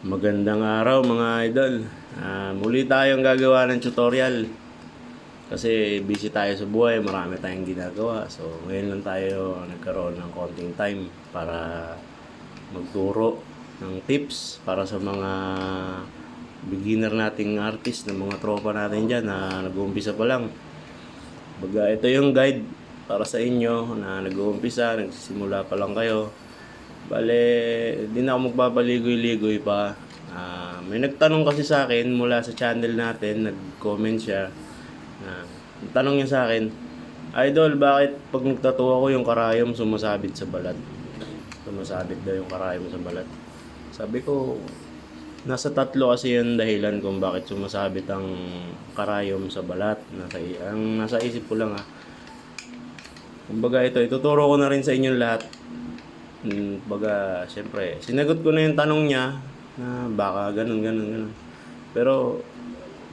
Magandang araw mga idol. Ah, muli tayong gagawa ng tutorial. Kasi busy tayo sa buhay, marami tayong ginagawa. So ngayon lang tayo nagkaroon ng konting time para magturo ng tips para sa mga beginner nating artist, ng mga tropa natin dyan na nag-uumpisa pa lang. Baga, ito yung guide para sa inyo na nag-uumpisa, nagsisimula pa lang kayo. Bale, di na ako magpapaligoy-ligoy pa. Ah, may nagtanong kasi sa akin mula sa channel natin, nag-comment siya. Ang tanong niya sa akin, Idol, bakit pag nagtattoo ako yung karayom sumasabit sa balat? Sumasabit daw yung karayom sa balat. Sabi ko, nasa tatlo kasi yung dahilan kung bakit sumasabit ang karayom sa balat. Nasa, ang nasa isip ko lang ah. Kumbaga ito, ituturo ko na rin sa inyong lahat Hmm, baga, siyempre, sinagot ko na yung tanong niya na baka ganun, ganun, ganun. Pero,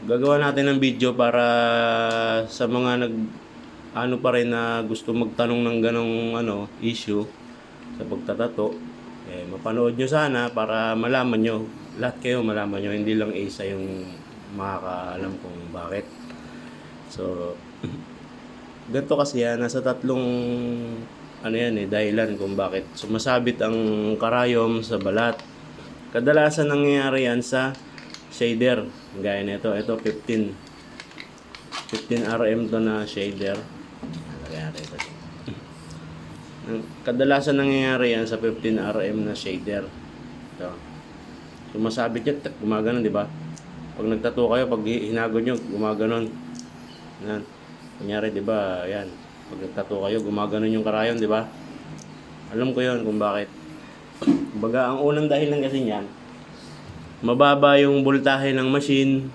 gagawa natin ng video para sa mga nag, ano pa rin na gusto magtanong ng ganong ano, issue sa pagtatato, eh, mapanood nyo sana para malaman nyo, lahat kayo malaman nyo, hindi lang isa yung makakaalam kung bakit. So, ganito kasi yan, nasa tatlong ano yan eh, dahilan kung bakit sumasabit ang karayom sa balat. Kadalasan nangyayari yan sa shader. Gaya nito, ito 15. 15 RM to na shader. Natin ito. Kadalasan nangyayari yan sa 15 RM na shader. Ito. Sumasabit yan, gumaganon, di ba? Pag nagtato kayo, pag hinagod nyo, gumaganon. Yan. Kunyari, di ba, yan. Pag nagtato kayo, gumaganon yung karayon, di ba? Alam ko yon kung bakit. Kumbaga, ang unang dahilan kasi niyan, mababa yung voltahe ng machine,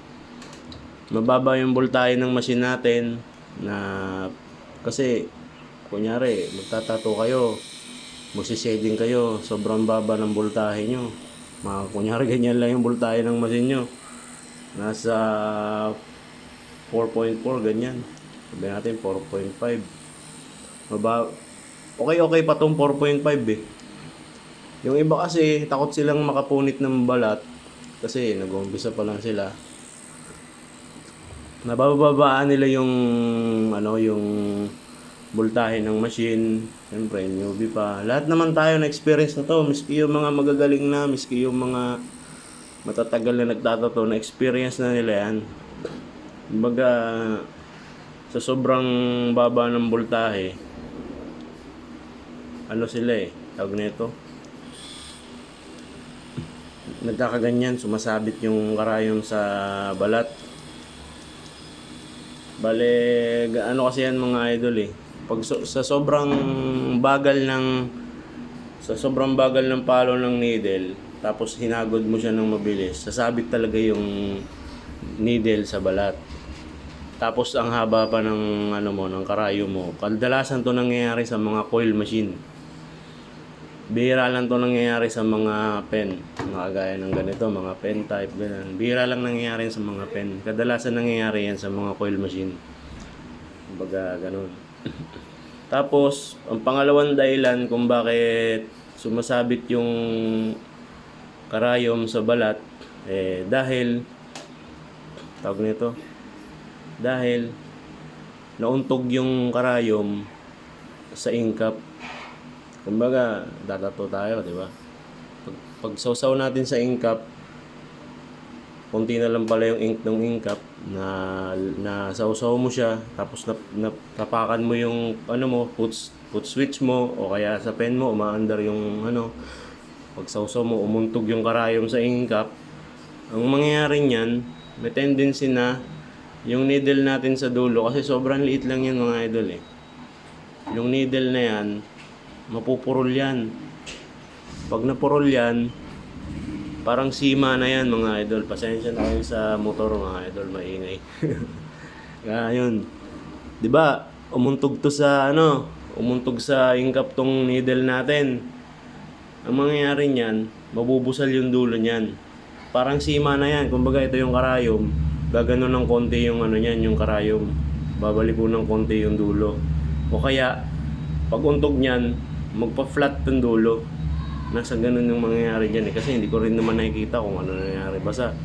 mababa yung voltahe ng machine natin, na kasi, kunyari, magtatato kayo, magsishading kayo, sobrang baba ng voltahe nyo. Mga, kunyari, ganyan lang yung voltahe ng machine nyo. Nasa 4.4, ganyan. Sabi natin, 4.5. Maba okay okay pa tong 4.5 eh. Yung iba kasi takot silang makapunit ng balat kasi nag-uumpisa pa lang sila. Nabababaan nila yung ano yung voltahe ng machine, siyempre newbie pa. Lahat naman tayo na experience na to, miski yung mga magagaling na, miski yung mga matatagal na nagtatato na experience na nila yan. Kumbaga sa sobrang baba ng voltahe, ano sila eh, tawag nito. Nagkakaganyan, sumasabit yung karayom sa balat. Bale, ano kasi yan mga idol eh. Pag so- sa sobrang bagal ng sa sobrang bagal ng palo ng needle, tapos hinagod mo siya ng mabilis, sasabit talaga yung needle sa balat. Tapos ang haba pa ng ano mo, ng karayo mo. Kadalasan to nangyayari sa mga coil machine. Bihira lang to nangyayari sa mga pen. Mga gaya ng ganito, mga pen type, ganun. Bihira lang nangyayari sa mga pen. Kadalasan nangyayari yan sa mga coil machine. Kumbaga, ganun. Tapos, ang pangalawang dahilan kung bakit sumasabit yung karayom sa balat, eh, dahil, tawag nito, dahil nauntog yung karayom sa ingkap. Kumbaga, dadato tayo, di ba? Pag, pag sausaw natin sa ingkap, konti na lang pala yung ink ng ingkap na na sausaw mo siya tapos na, na tapakan mo yung ano mo put put switch mo o kaya sa pen mo umaandar yung ano pag sausaw mo umuntog yung karayom sa ingkap ang mangyayari niyan may tendency na yung needle natin sa dulo kasi sobrang liit lang yan mga idol eh yung needle na yan mapupurol yan pag napurol yan Parang sima na yan mga idol. Pasensya na kayo sa motor mga idol, maingay. Kaya yun. 'Di ba? Umuntog to sa ano, umuntog sa ingkap tong needle natin. Ang mangyayari niyan, mabubusal yung dulo niyan. Parang sima na yan. Kumbaga ito yung karayom. Gagano ng konti yung ano niyan, yung karayom. Babalik po ng konti yung dulo. O kaya, pag untog niyan, magpa-flat yung dulo. nasa ganun yung mangyayari dyan eh. Kasi hindi ko rin naman nakikita kung ano nangyayari. Basta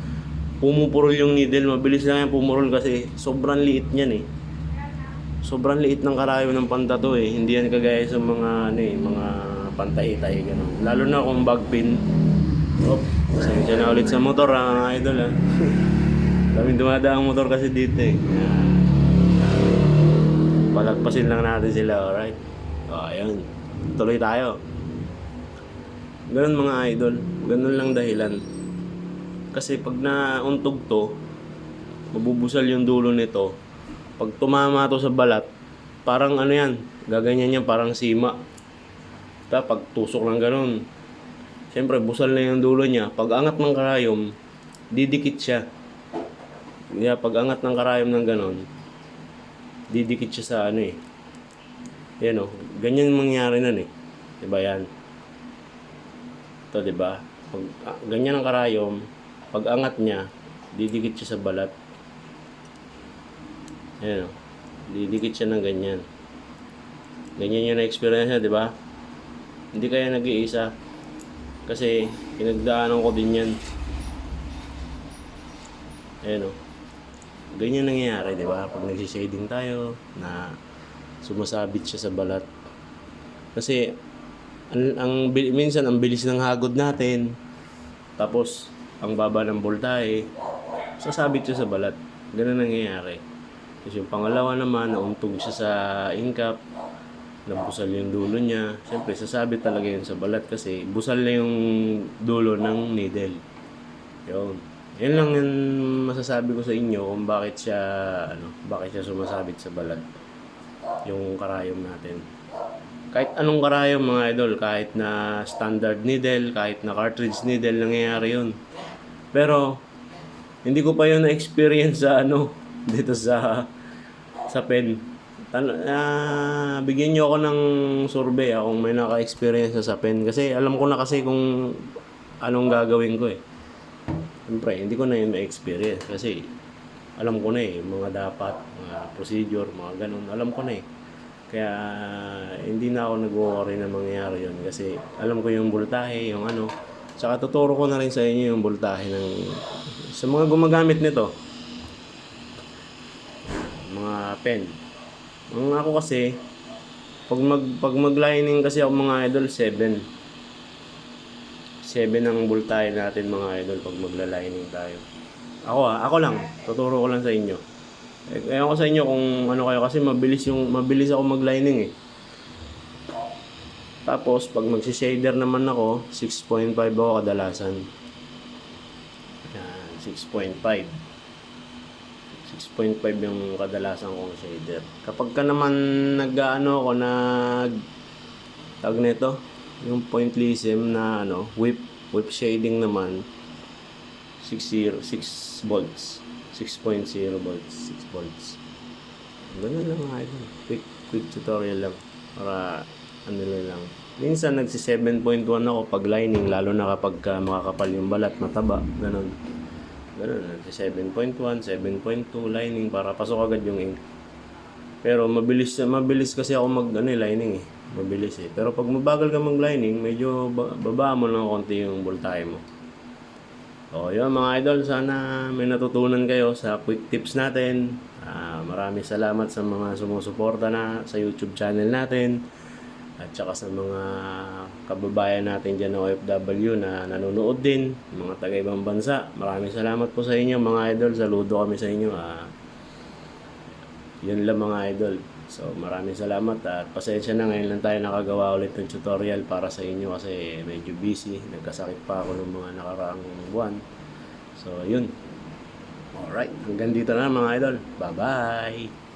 pumupurol yung needle. Mabilis lang yan pumurol kasi sobrang liit niyan eh. Sobrang liit ng karayom ng pantato eh. Hindi yan kagaya sa mga ano eh, mga pantay-tay gano'n. Lalo na kung bag pin. Oh, pasensya na ulit sa motor ah, mga idol ah. Daming dumadaang motor kasi dito eh. Yan. Palagpasin lang natin sila, alright? O, ayun. Tuloy tayo. Ganun mga idol. Ganun lang dahilan. Kasi pag nauntog to, mabubusal yung dulo nito. Pag tumama to sa balat, parang ano yan, gaganyan yan, parang sima. Ta, pag tusok lang ganun, siyempre busal na yung dulo niya. Pag angat ng karayom, didikit siya. Kaya pag angat ng karayom ng ganon, didikit siya sa ano eh. Yan o, ganyan mangyari nun eh. Diba yan? Ito, diba? Pag, ah, ganyan ang karayom, pag angat niya, didikit siya sa balat. Ayan o. Didikit siya ng ganyan. Ganyan yung na-experience niya, di ba? Hindi kaya nag-iisa. Kasi, pinagdaanan ko din yan. Ayan o. Ganyan nangyayari, di ba? Pag nag-shading tayo, na sumasabit siya sa balat. Kasi, ang, ang minsan ang bilis ng hagod natin. Tapos, ang baba ng voltahe, sasabit siya sa balat. Ganun nangyayari. Tapos yung pangalawa naman, nauntog siya sa ingkap, nabusal yung dulo niya. Siyempre, sasabit talaga yun sa balat kasi busal na yung dulo ng needle. Yun. Yan lang yung masasabi ko sa inyo kung bakit siya, ano, bakit siya sumasabit sa balat. Yung karayom natin. Kahit anong karayom mga idol, kahit na standard needle, kahit na cartridge needle, nangyayari yun. Pero, hindi ko pa yun na-experience sa ano, dito sa sa pen. Tan ah, bigyan niyo ako ng survey ah, kung may naka-experience na sa pen. Kasi alam ko na kasi kung anong gagawin ko eh. Siyempre, hindi ko na yun na-experience kasi alam ko na eh, mga dapat, mga procedure, mga ganun, alam ko na eh. Kaya hindi na ako nag-worry na mangyayari yun kasi alam ko yung voltahe, yung ano. Tsaka tuturo ko na rin sa inyo yung voltahe ng sa mga gumagamit nito. Mga pen. Ang ako kasi pag mag pag mag-lining kasi ako mga idol 7. 7 ang voltahe natin mga idol pag magla-lining tayo. Ako ah, ako lang. Tuturo ko lang sa inyo. Eh, ewan ko sa inyo kung ano kayo kasi mabilis yung mabilis ako mag-lining eh. Tapos pag magsi-shader naman ako, 6.5 ako kadalasan. Yan, 6.5. 6.5 yung kadalasan kong shader. Kapag ka naman nag-ano ako nag tag nito, yung pointillism na ano, whip whip shading naman 60 6 volts. 6.0 volts, 6 volts. Ganun lang mga idol. Quick quick tutorial lang para ano lang. Minsan nagsi 7.1 ako pag lining lalo na kapag uh, makakapal yung balat, mataba, ganun. Ganun, nagsi 7.1, 7.2 lining para pasok agad yung ink. Pero mabilis mabilis kasi ako mag ano, eh, lining eh. Mabilis eh. Pero pag mabagal ka mag lining, medyo ba- baba mo ng konti yung voltahe mo. O yun mga idol, sana may natutunan kayo sa quick tips natin. Ah, maraming salamat sa mga sumusuporta na sa YouTube channel natin. At saka sa mga kababayan natin dyan na OFW na nanonood din, mga taga ibang bansa. Maraming salamat po sa inyo mga idol. Saludo kami sa inyo. Ah, yun lang mga idol. So maraming salamat at pasensya na ngayon lang tayo nakagawa ulit ng tutorial para sa inyo kasi medyo busy. Nagkasakit pa ako ng mga nakaraang buwan. So yun. Alright, hanggang dito na mga idol. Bye-bye!